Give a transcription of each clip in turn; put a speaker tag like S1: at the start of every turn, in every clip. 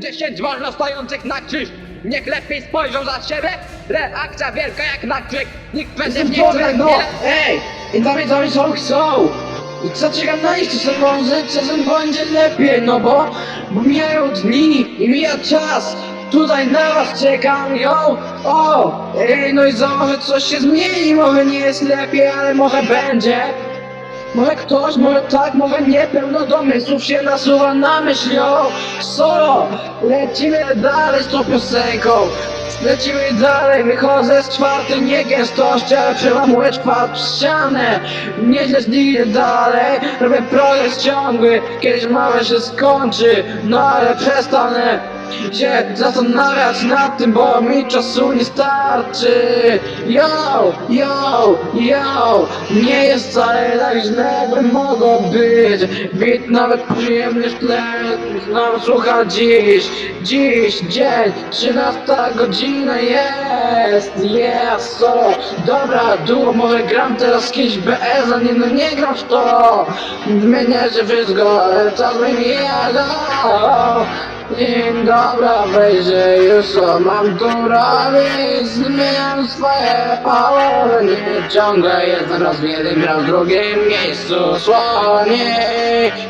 S1: Dziesięć wolno stojących na krzyż. Niech lepiej spojrzą za siebie. Reakcja wielka jak na krzyk. Nikt będzie
S2: Człowiek, no! Ej! I dalej, dalej, co chcą? I co czekam na nich, sobie może czasem będzie lepiej, no bo, bo mijają dni i mija czas. Tutaj na was czekam, yo! O! Ej, no i za może coś się zmieni, może nie jest lepiej, ale może będzie. Może ktoś, może tak, może nie, pełno domysłów się nasuwa na myśl, yo! Solo! Lecimy dalej z tą piosenką! Lecimy dalej, wychodzę z czwartej niegęstości, ale przełamuję czwartą ścianę. Nieźle idę dalej, robię progres ciągły, kiedyś małe się skończy, no ale przestanę się zastanawiać nad tym, bo mi czasu nie starczy. Yo, yo, yo, nie jest wcale tak źle, by mogło być. Bit nawet przyjemny w tle, znam słucha dziś, dziś dzień, 13 godzina jest, jest, so. Dobra, długo może gram teraz kiedyś BS, a nie, no nie gram w to. Zmienię się wszystko, czas mi no. Dzień dobra, wejdzie już co mam tu robić Zmieniam swoje połowy Ciągle jestem raz w jednym, raz w drugim miejscu Słoni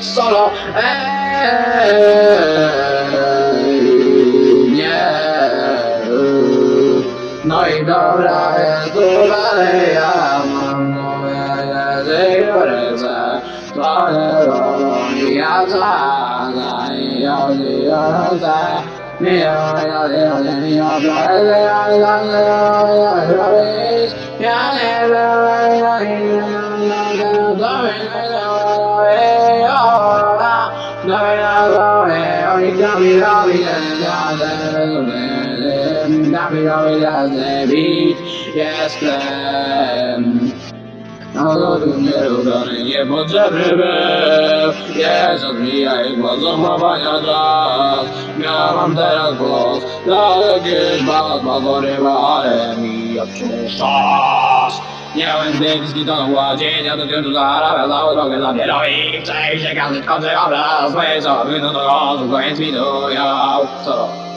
S2: solo Eee, nie. No i dobra, jest tu dalej Ja mam moje język w ręce To nie rolą ja zadaj Ja Narodu niepotrzebny był Jest odbija i głos zachowania czas. Miałam teraz głos Dla jakiś bad pozorywa, ale mija przecież czas Miałem dyski do ładzienia, do tyłu zarabia za drogę Zabiero i przejście każdy kończy obraz. Swoje co, no do rozu, koniec widu, ja Co?